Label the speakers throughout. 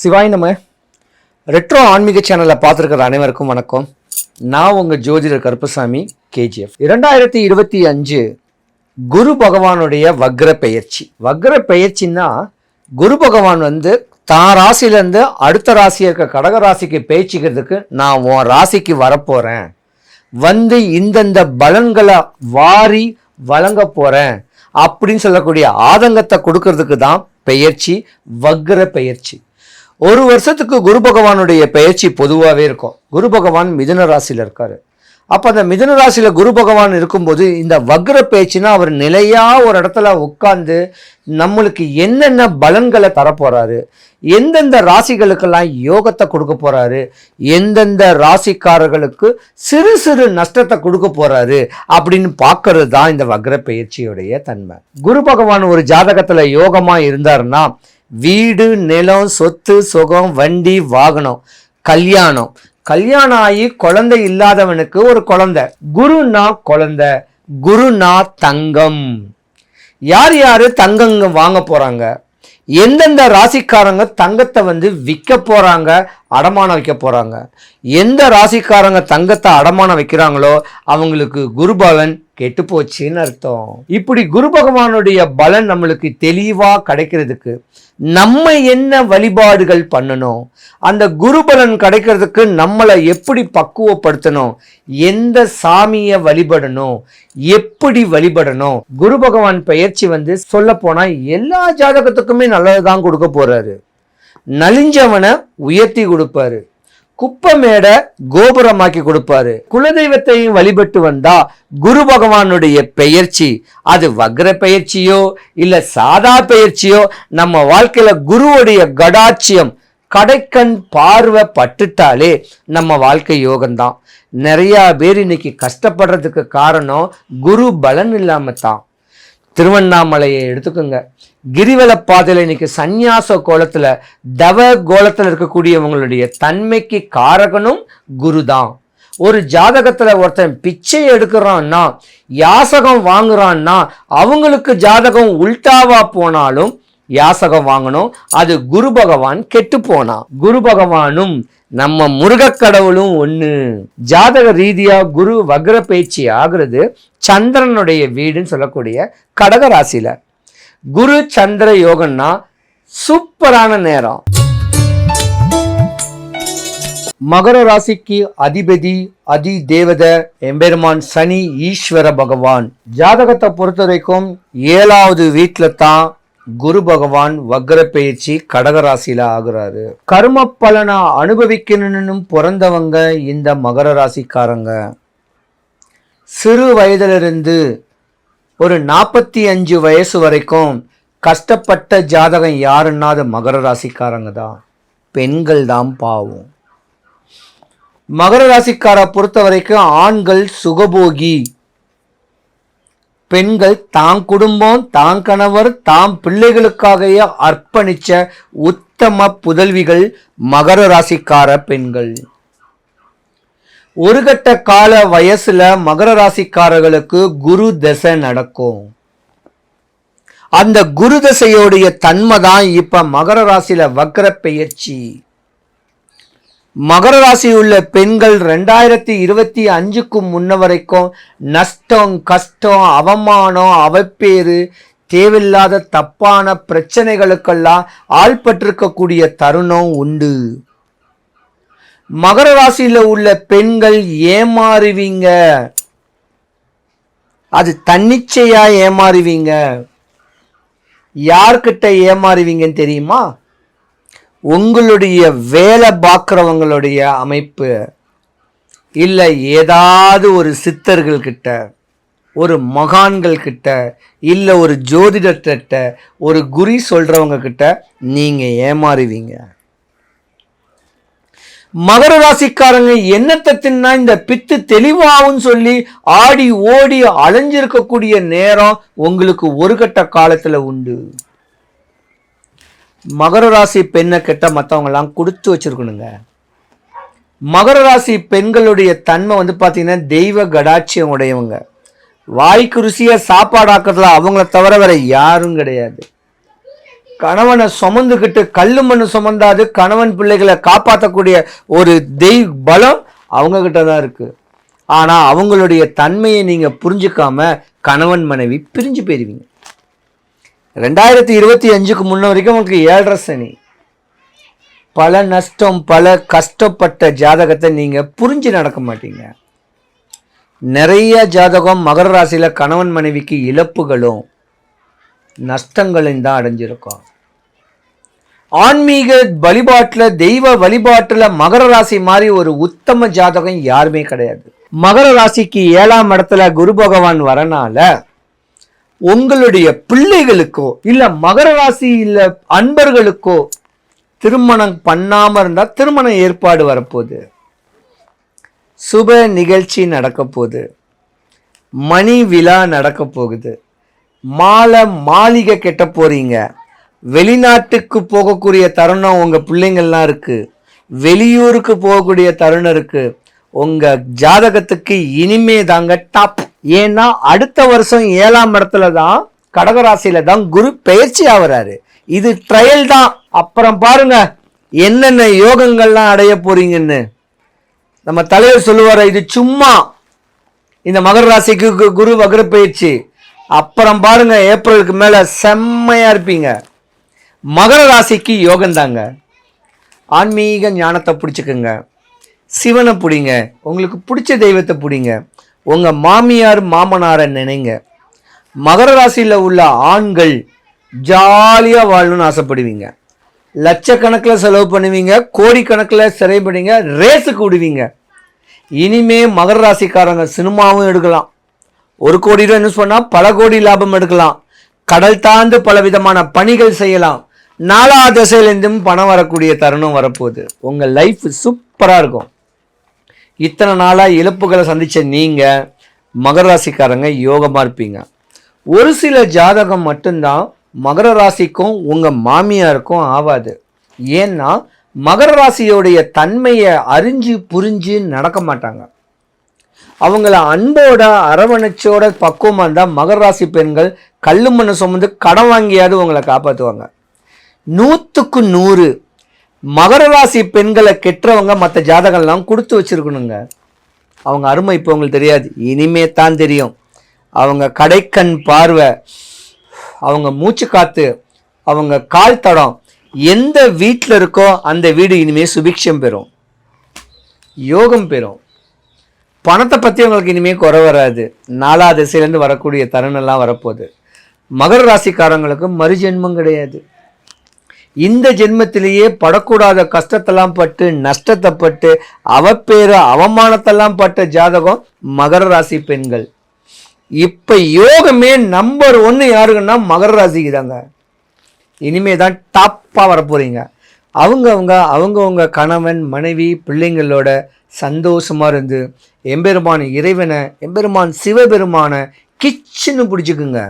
Speaker 1: சிவாய் நம்ம ரெட்ரோ ஆன்மீக சேனலில் பார்த்துருக்கிற அனைவருக்கும் வணக்கம். நான் உங்கள் ஜோதிடர் கருப்பசாமி கேஜிஎஃப். இரண்டாயிரத்தி இருபத்தி அஞ்சு குரு பகவானுடைய வக்ர பெயர்ச்சி. வக்ர பெயர்ச்சின்னா குரு பகவான் வந்து தான் ராசியிலேருந்து அடுத்த ராசியாக இருக்க கடக ராசிக்கு பேச்சிக்கிறதுக்கு நான் உன் ராசிக்கு வரப்போகிறேன் வந்து இந்தந்த பலன்களை வாரி வழங்க போகிறேன் அப்படின்னு சொல்லக்கூடிய ஆதங்கத்தை கொடுக்கறதுக்கு தான் பெயர்ச்சி வக்ர பெயர்ச்சி. ஒரு வருஷத்துக்கு குரு பகவானுடைய பயிற்சி பொதுவாகவே இருக்கும். குரு பகவான் மிதுன ராசியில் இருக்காரு. அப்போ அந்த மிதுன ராசியில் குரு பகவான் இருக்கும்போது இந்த வக்ர பேச்சுனா அவர் நிலையாக ஒரு இடத்துல உட்கார்ந்து நம்மளுக்கு என்னென்ன பலன்களை தரப்போகிறாரு எந்தெந்த ராசிகளுக்கெல்லாம் யோகத்தை கொடுக்க போகிறாரு எந்தெந்த ராசிக்காரர்களுக்கு சிறு சிறு நஷ்டத்தை கொடுக்க போகிறாரு அப்படின்னு பார்க்கறது தான் இந்த வக்ர பயிற்சியுடைய தன்மை. குரு பகவான் ஒரு ஜாதகத்தில் யோகமாக இருந்தாருன்னா வீடு நிலம் சொத்து சுகம் வண்டி வாகனம் கல்யாணம். கல்யாணம் ஆகி குழந்தை இல்லாதவனுக்கு ஒரு குழந்தை. குருனா குழந்தை. குருனா தங்கம். யார் யார் தங்கங்க வாங்க போகிறாங்க எந்தெந்த ராசிக்காரங்க தங்கத்தை வந்து விற்க போகிறாங்க அடமானம் வைக்க போகிறாங்க எந்த ராசிக்காரங்க தங்கத்தை அடமானம் வைக்கிறாங்களோ அவங்களுக்கு குருபவன் கெட்டு போச்சுன்னு அர்த்தம். இப்படி குரு பகவானுடைய பலன் நம்மளுக்கு தெளிவா கிடைக்கிறதுக்கு நம்ம என்ன வழிபாடுகள் பண்ணணும்? அந்த குரு பலன் கிடைக்கிறதுக்கு நம்மளை எப்படி பக்குவப்படுத்தணும்? எந்த சாமியை வழிபடணும்? எப்படி வழிபடணும்? குரு பகவான் பயிற்சி வந்து சொல்ல போனா எல்லா ஜாதகத்துக்குமே நல்லதுதான் கொடுக்க போறாரு. நலிஞ்சவனை உயர்த்தி கொடுப்பாரு. குப்பமேடை கோபுரமாக்கி கொடுப்பாரு. குலதெய்வத்தையும் வழிபட்டு வந்தா குரு பகவானுடைய பெயர்ச்சி. அது வக்ர பெயர்ச்சியோ இல்ல சாதா பெயர்ச்சியோ நம்ம வாழ்க்கையில குருவுடைய கடாட்சியம் கடைக்கண் பார்வை பட்டுட்டாலே நம்ம வாழ்க்கை யோகம்தான். நிறைய பேர் இன்னைக்கு கஷ்டப்படுறதுக்கு காரணம் குரு பலன் இல்லாம தான் திருவண்ணாமலையை எடுத்துக்கோங்க. கிரிவல பாதையில் இன்னைக்கு சந்நியாச கோலத்தில் தவ கோலத்தில் இருக்கக்கூடியவங்களுடைய தன்மைக்கு காரகனும் குரு தான் ஒரு ஜாதகத்தில் ஒருத்தன் பிச்சை எடுக்கிறான்னா யாசகம் வாங்குறான்னா அவங்களுக்கு ஜாதகம் உல்டாவா போனாலும் யாசகம் வாங்கணும். அது குரு பகவான் கெட்டு போனான் குரு பகவானும் நம்ம முருகக் கடவுளும் ஜாதக ரீதியாக குரு வக்ர பேச்சு ஆகுறது சந்திரனுடைய வீடுன்னு சொல்லக்கூடிய கடக ராசியில். குரு சந்திர யோகம்னா சூப்பரான நேரம். மகர ராசிக்கு அதிபதி அதி தேவத எம்பெருமான் சனி ஈஸ்வர பகவான். ஜாதகத்தை பொறுத்த வரைக்கும் ஏழாவது வீட்டில் தான் குரு பகவான் வக்ர பயிற்சி கடக ராசியில ஆகுறாரு. கர்ம பலனை அனுபவிக்கணும்னு பிறந்தவங்க இந்த மகர ராசிக்காரங்க. சிறு வயதிலிருந்து ஒரு நாற்பத்தி அஞ்சு வயசு வரைக்கும் கஷ்டப்பட்ட ஜாதகம் யாருன்னா அது மகர ராசிக்காரங்க தான். பெண்கள் தான் பாவம். மகர ராசிக்கார பொறுத்த வரைக்கும் ஆண்கள் சுகபோகி பெண்கள் தான் குடும்பம் தான் கணவர் தாம் பிள்ளைகளுக்காகவே அர்ப்பணிச்ச உத்தம புதல்விகள் மகர ராசிக்கார பெண்கள். ஒரு கட்ட கால வயசுல மகர ராசிக்காரர்களுக்கு குரு தசை நடக்கும். அந்த குரு தசையோடைய தன்மை தான் இப்ப மகர ராசியில வக்ர பெயர்ச்சி. மகர ராசி உள்ள பெண்கள் ரெண்டாயிரத்தி இருபத்தி அஞ்சுக்கு முன்ன வரைக்கும் நஷ்டம் கஷ்டம் அவமானம் அவப்பேறு தேவையில்லாத தப்பான பிரச்சனைகளுக்கெல்லாம் ஆள்பட்டிருக்கக்கூடிய தருணம் உண்டு. மகர ராசியில் உள்ள பெண்கள் ஏமாறுவீங்க. அது தன்னிச்சையா ஏமாறுவீங்க. யார்கிட்ட ஏமாறுவீங்கன்னு தெரியுமா? உங்களுடைய வேலை பார்க்குறவங்களுடைய அமைப்பு இல்லை ஏதாவது ஒரு சித்தர்கள் கிட்ட ஒரு மகான்கள் கிட்ட இல்லை ஒரு ஜோதிடர்கிட்ட ஒரு குறி சொல்கிறவங்க கிட்ட நீங்கள் ஏமாறுவீங்க. மகர ராசிக்காரங்க என்னத்தை தின்னா இந்த பித்து தெளிவாகும் சொல்லி ஆடி ஓடி அலைஞ்சிருக்கக்கூடிய நேரம் உங்களுக்கு ஒரு கட்ட காலத்தில் உண்டு. மகர ராசி பெண்ணை கிட்ட மற்றவங்கெல்லாம் கொடுத்து வச்சிருக்கணுங்க. மகர ராசி பெண்களுடைய தன்மை வந்து பார்த்திங்கன்னா தெய்வ கடாட்சியம் உடையவங்க. வாய்க்கு ருசியாக சாப்பாடாக்குறதுல அவங்கள தவிர வேற யாரும் கிடையாது. கணவனை சுமந்துக்கிட்டு கல்லு மண்ணு சுமந்தாது கணவன் பிள்ளைகளை காப்பாற்றக்கூடிய ஒரு தெய்வ பலம் அவங்கக்கிட்ட தான் இருக்குது ஆனால் அவங்களுடைய தன்மையை நீங்கள் புரிஞ்சுக்காம கணவன் மனைவி பிரிஞ்சு போயிடுவீங்க ரெண்டாயிரத்தி இருபத்தி அஞ்சுக்கு முன்ன வரைக்கும் உங்களுக்கு ஏழரை சனி. பல நஷ்டம் பல கஷ்டப்பட்ட ஜாதகத்தை நீங்கள் புரிஞ்சு நடக்க மாட்டீங்க. நிறைய ஜாதகம் மகர ராசியில் கணவன் மனைவிக்கு இழப்புகளும் நஷ்டங்களையும் தான் அடைஞ்சிருக்கும். ஆன்மீக வழிபாட்டில் தெய்வ வழிபாட்டில் மகர ராசி மாதிரி ஒரு உத்தம ஜாதகம் யாருமே கிடையாது. மகர ராசிக்கு ஏழாம் இடத்துல குரு பகவான் வரனால உங்களுடைய பிள்ளைகளுக்கோ இல்ல மகர ராசி இல்ல அன்பர்களுக்கோ திருமணம் பண்ணாம இருந்தா திருமண ஏற்பாடு வரப்போகுது. சுப நிகழ்ச்சி நடக்க போகுது மணி விழா நடக்க போகுது மாலை மாளிகை கெட்ட போறீங்க. வெளிநாட்டுக்கு போகக்கூடிய தருணம் உங்க பிள்ளைங்கள்லாம் இருக்கு. வெளியூருக்கு போகக்கூடிய தருணம் இருக்கு. உங்க ஜாதகத்துக்கு இனிமே தாங்க டாப் ஏன்னா அடுத்த வருஷம் ஏழாம் இடத்துல தான் கடகராசியில தான் குரு பயிற்சி ஆகுறாரு. இது ட்ரையல் தான். அப்புறம் பாருங்க என்னென்ன யோகங்கள்லாம் அடைய போறீங்கன்னு. நம்ம தலைவர் சொல்லுவார் இது சும்மா இந்த மகர ராசிக்கு கு- குரு வகர பயிற்சி. அப்புறம் பாருங்க ஏப்ரலுக்கு மேல செம்மையா இருப்பீங்க. மகர ராசிக்கு யோகம் தாங்க. ஆன்மீக ஞானத்தை பிடிச்சிக்கோங்க. சிவனை பிடிங்க. உங்களுக்கு பிடிச்ச தெய்வத்தை பிடிங்க. உங்கள் மாமியார் மாமனாரை நினைங்க. மகர ராசியில் உள்ள ஆண்கள் ஜாலியாக வாழணும்னு ஆசைப்படுவீங்க. லட்சக்கணக்கில் செலவு பண்ணுவீங்க கோடிக்கணக்கில் சிறைப்படுவீங்க ரேஸுக்கு விடுவீங்க. இனிமே மகர ராசிக்காரங்க சினிமாவும் எடுக்கலாம். ஒரு கோடி ரூபா இன்வெஸ்ட் பண்ணால் பல கோடி லாபம் எடுக்கலாம். கடல் தாண்டு பல விதமான பணிகள் செய்யலாம். நாலா திசையிலேருந்தும் பணம் வரக்கூடிய தருணம் வரப்போகுது. உங்கள் லைஃப் சூப்பராக இருக்கும். இத்தனை நாளாக இழப்புகளை சந்தித்த நீங்கள் மகர ராசிக்காரங்க யோகமாக இருப்பீங்க. ஒரு சில ஜாதகம் மட்டும்தான் மகர ராசிக்கும் உங்கள் மாமியாருக்கும் ஆகாது ஏன்னா மகர ராசியோடைய தன்மையை அறிஞ்சு புரிஞ்சு நடக்க மாட்டாங்க. அவங்கள அன்போட அரவணைச்சோட பக்குவமாக இருந்தால் மகர ராசி பெண்கள் கல்லு மண்ணை சுமந்து கடன் வாங்கியாவது உங்களை காப்பாற்றுவாங்க நூற்றுக்கு நூறு மகர ராசி பெண்களை கெட்டவங்க மற்ற ஜாதகம்லாம் கொடுத்து வச்சிருக்கணுங்க. அவங்க அருமை இப்போ உங்களுக்கு தெரியாது. இனிமே தான் தெரியும். அவங்க கடைக்கண் பார்வை அவங்க மூச்சு காத்து அவங்க கால் தடம் எந்த வீட்டில் இருக்கோ அந்த வீடு இனிமேல் சுபிக்ஷம் பெறும். யோகம் பெறும். பணத்தை பற்றி அவங்களுக்கு இனிமேல் குறை வராது. நாலா திசையிலேருந்து வரக்கூடிய தருணம்லாம் வரப்போகுது. மகர ராசிக்காரங்களுக்கு மறுஜென்மம் கிடையாது. இந்த ஜென்மத்திலேயே படக்கூடாத கஷ்டத்தெல்லாம் பட்டு நஷ்டத்தை பட்டு அவப்பேறு அவமானத்தெல்லாம் பட்ட ஜாதகம் மகர ராசி பெண்கள். இப்போ யோகமே நம்பர் ஒன்று யாருக்குன்னா மகர ராசிக்கு தாங்க இனிமே தான் டாப்பாக வரப்போறீங்க அவங்கவுங்க அவங்கவுங்க கணவன் மனைவி பிள்ளைங்களோட சந்தோஷமாக இருந்து எம்பெருமான் இறைவனை எம்பெருமான் சிவபெருமானை கிச்சுன்னு பிடிச்சிக்குங்க.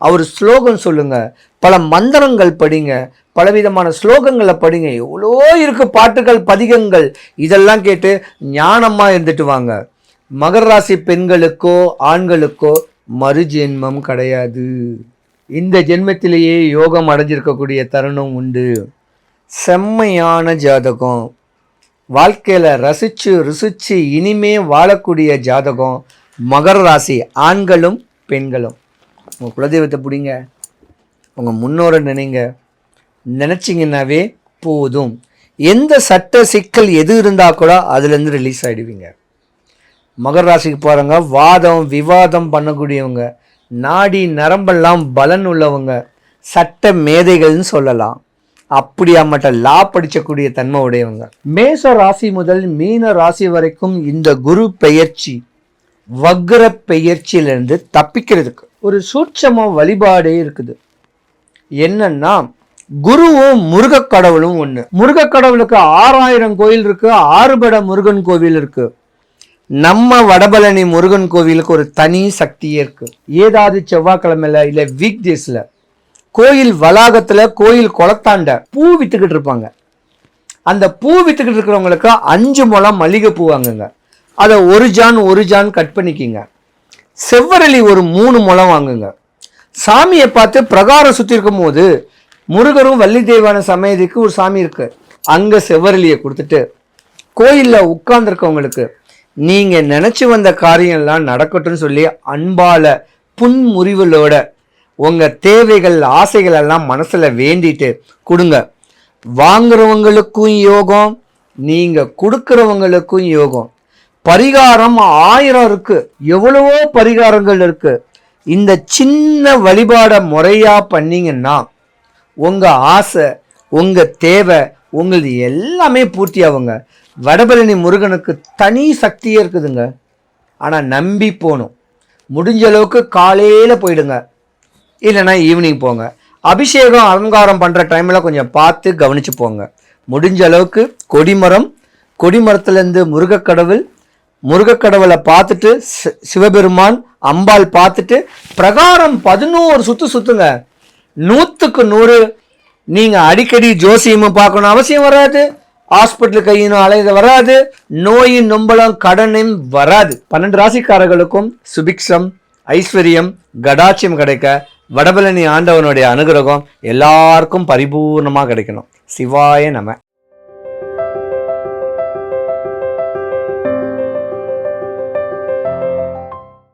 Speaker 1: அவர் ஸ்லோகம் சொல்லுங்க. பல மந்திரங்கள் படிங்க. பலவிதமான ஸ்லோகங்களை படிங்க. எவ்வளோ இருக்கு பாட்டுகள் பதிகங்கள். இதெல்லாம் கேட்டு ஞானமாக இருந்துட்டு வாங்க. மகர ராசி பெண்களுக்கோ ஆண்களுக்கோ மறுஜென்மம் கிடையாது. இந்த ஜென்மத்திலேயே யோகம் அடைஞ்சிருக்கக்கூடிய தருணம் உண்டு. செம்மையான ஜாதகம். வாழ்க்கையில் ரசித்து ருசிச்சு இனிமே வாழக்கூடிய ஜாதகம் மகர ராசி ஆண்களும் பெண்களும். உங்கள் குலதெய்வத்தை பிடிங்க. உங்கள் முன்னோரை நினைங்க. நினச்சிங்கன்னாவே போதும். எந்த சட்ட சிக்கல் எது இருந்தால் கூட அதுலேருந்து ரிலீஸ் ஆகிடுவீங்க மகர ராசிக்கு போகிறவங்க வாதம் விவாதம் பண்ணக்கூடியவங்க நாடி நரம்பெல்லாம் பலன் உள்ளவங்க சட்ட மேதைகள்னு சொல்லலாம். அப்படியாமட்ட லா படிச்சக்கூடிய தன்மை உடையவங்க. மேச ராசி முதல் மீன ராசி வரைக்கும் இந்த குரு பெயர்ச்சி வக்ர பெயர்ச்சியிலிருந்து தப்பிக்கிறதுக்கு ஒரு சூட்சம வழிபாடே இருக்குது. என்னன்னா குருவும் முருகக் கடவுளும் ஒன்று முருகக் கடவுளுக்கு ஆறாயிரம் கோயில் இருக்கு ஆறுபட முருகன் கோவில் இருக்கு. நம்ம வடபழனி முருகன் கோவிலுக்கு ஒரு தனி சக்தியே இருக்கு. ஏதாவது செவ்வாய்க்கிழமையில இல்லை வீக் டேஸ்ல கோயில் வளாகத்துல கோயில் குளத்தாண்ட பூ வித்துக்கிட்டு இருப்பாங்க. அந்த பூ வித்துக்கிட்டு இருக்கிறவங்களுக்கு அஞ்சு முளம் மல்லிகை பூ வாங்குங்க. அதை ஒரு ஜான் ஒரு ஜான் கட் பண்ணிக்கிங்க. செவ்வரளி ஒரு மூணு முளம் வாங்குங்க. சாமியை பார்த்து பிரகாரம் சுற்றி இருக்கும் போது முருகரும் வள்ளி தெய்வான சமயத்துக்கு ஒரு சாமி இருக்கு. அங்க செவ்வரளியை கொடுத்துட்டு கோயிலில் உட்கார்ந்துருக்கவங்களுக்கு நீங்க நினைச்சு வந்த காரியம்லாம் நடக்கட்டும்னு சொல்லி அன்பால புன்முறிவுகளோட உங்க தேவைகள் ஆசைகள் எல்லாம் மனசுல வேண்டிட்டு கொடுங்க. வாங்குறவங்களுக்கும் யோகம் நீங்க கொடுக்கறவங்களுக்கும் யோகம். பரிகாரம் ஆயிரம் இருக்கு. எவ்வளவோ பரிகாரங்கள் இருக்கு. இந்த சின்ன வழிபாட முறையா பண்ணீங்கன்னா உங்கள் ஆசை உங்கள் தேவை உங்களது எல்லாமே பூர்த்தி ஆகுங்க. வடபழனி முருகனுக்கு தனி சக்தியே இருக்குதுங்க. ஆனால் நம்பி போகணும். முடிஞ்ச அளவுக்கு காலையில் போயிடுங்க. இல்லைன்னா ஈவினிங் போங்க. அபிஷேகம் அலங்காரம் பண்ணுற டைமில் கொஞ்சம் பார்த்து கவனித்து போங்க. முடிஞ்ச அளவுக்கு கொடிமரம் கொடிமரத்துலேருந்து முருகக்கடவுள் முருகக்கடவுளை பார்த்துட்டு சி- சிவபெருமான் அம்பாள் பார்த்துட்டு பிரகாரம் பதினோரு சுற்று சுற்றுங்க நூற்றுக்கு நூறு நீங்கள் அடிக்கடி ஜோசியமும் பார்க்கணும் அவசியம் வராது. ஹாஸ்பிட்டல் கையினும் அலைத வராது. நோயின் நொம்பலம் கடனும் வராது. பன்னெண்டு ராசிக்காரர்களுக்கும் சுபிக்ஷம் ஐஸ்வர்யம் கடாட்சியம் கிடைக்க வடபழனி ஆண்டவனுடைய அனுகிரகம் எல்லாருக்கும் பரிபூர்ணமாக கிடைக்கணும். சிவாய நம.